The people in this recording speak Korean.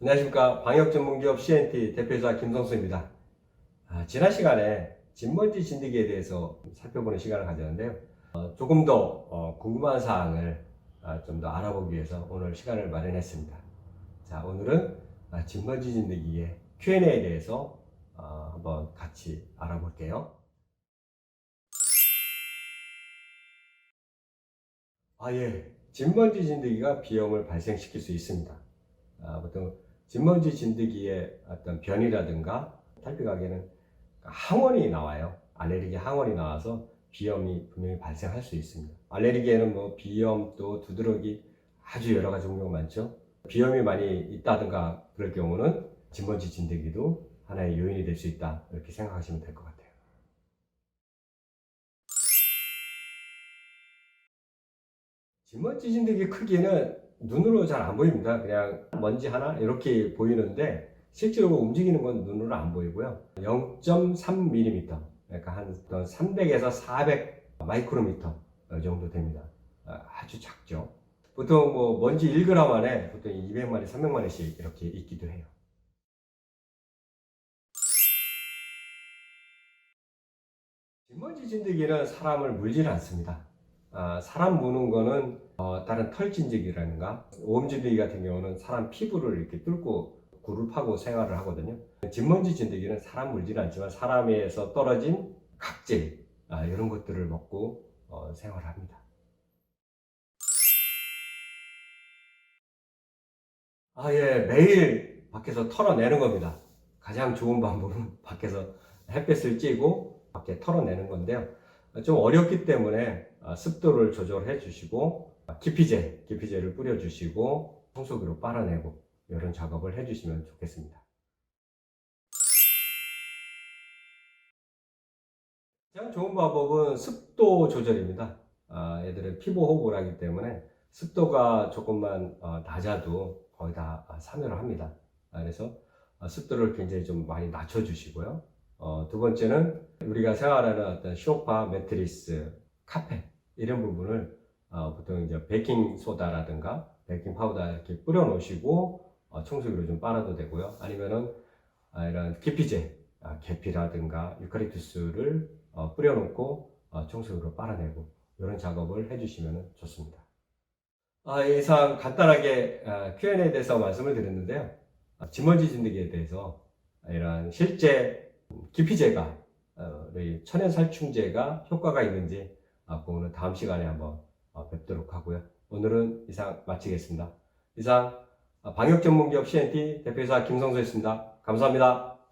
안녕하십니까 방역전문기업 CNT 대표이사 김성수입니다. 아, 지난 시간에 진먼지 진드기에 대해서 살펴보는 시간을 가졌는데요. 어, 조금 더 어, 궁금한 사항을 좀더 알아보기 위해서 오늘 시간을 마련했습니다. 자 오늘은 아, 진먼지 진드기의 Q&A에 대해서 어, 한번 같이 알아볼게요. 아 예, 진먼지 진드기가 비염을 발생시킬 수 있습니다. 아, 보통 진먼지 진드기의 어떤 변이라든가 탈피각에는 항원이 나와요. 알레르기 항원이 나와서 비염이 분명히 발생할 수 있습니다. 알레르기에는 뭐 비염 또 두드러기 아주 여러 가지 종류가 많죠. 비염이 많이 있다든가 그럴 경우는 진먼지 진드기도 하나의 요인이 될 수 있다 이렇게 생각하시면 될 것 같아요. 진먼지 진드기 크기는 눈으로 잘 안 보입니다. 그냥 먼지 하나 이렇게 보이는데 실제로 움직이는 건 눈으로 안 보이고요. 0.3mm, 그러니까 한 300에서 400 마이크로미터 정도 됩니다. 아, 아주 작죠. 보통 뭐 먼지 1g 안에 보통 200마리, 300마리씩 이렇게 있기도 해요. 진먼지 진드기는 사람을 물지는 않습니다. 아, 사람 무는 거는 어, 다른 털 진드기라든가 오음 진드기 같은 경우는 사람 피부를 이렇게 뚫고 굴을 파고 생활을 하거든요. 진먼지 진드기는 사람 물지는 않지만 사람에서 떨어진 각질 아, 이런 것들을 먹고 어, 생활을 합니다. 아, 예, 매일 밖에서 털어내는 겁니다. 가장 좋은 방법은 밖에서 햇볕을 쬐고 밖에 털어내는 건데요. 좀 어렵기 때문에 아, 습도를 조절해 주시고 아, 기피제, 기피제를 뿌려 주시고 청소기로 빨아내고 이런 작업을 해 주시면 좋겠습니다. 가장 좋은 방법은 습도 조절입니다. 아, 애들은 피부 호흡을 하기 때문에 습도가 조금만 어, 낮아도 거의 다 아, 참여를 합니다. 아, 그래서 아, 습도를 굉장히 좀 많이 낮춰주시고요. 어, 두 번째는 우리가 생활하는 어떤 쇼파, 매트리스, 카펫 이런 부분을 어, 보통 이제 베이킹 소다라든가 베이킹 파우더 이렇게 뿌려 놓으시고 어, 청소기로 좀 빨아도 되고요. 아니면은 아, 이런 기피제, 아, 계피라든가 유카리투스를 어, 뿌려 놓고 어, 청소기로 빨아내고 이런 작업을 해주시면 좋습니다. 아, 이상 간단하게 아, Q&A에 대해서 말씀을 드렸는데요. 아, 진먼지 진드기에 대해서 이런 실제 기피제가 어, 천연살충제가 효과가 있는지 아, 그거는 다음 시간에 한번 어, 뵙도록 하고요. 오늘은 이상 마치겠습니다. 이상 아, 방역 전문기업 CNT 대표이사 김성수였습니다. 감사합니다.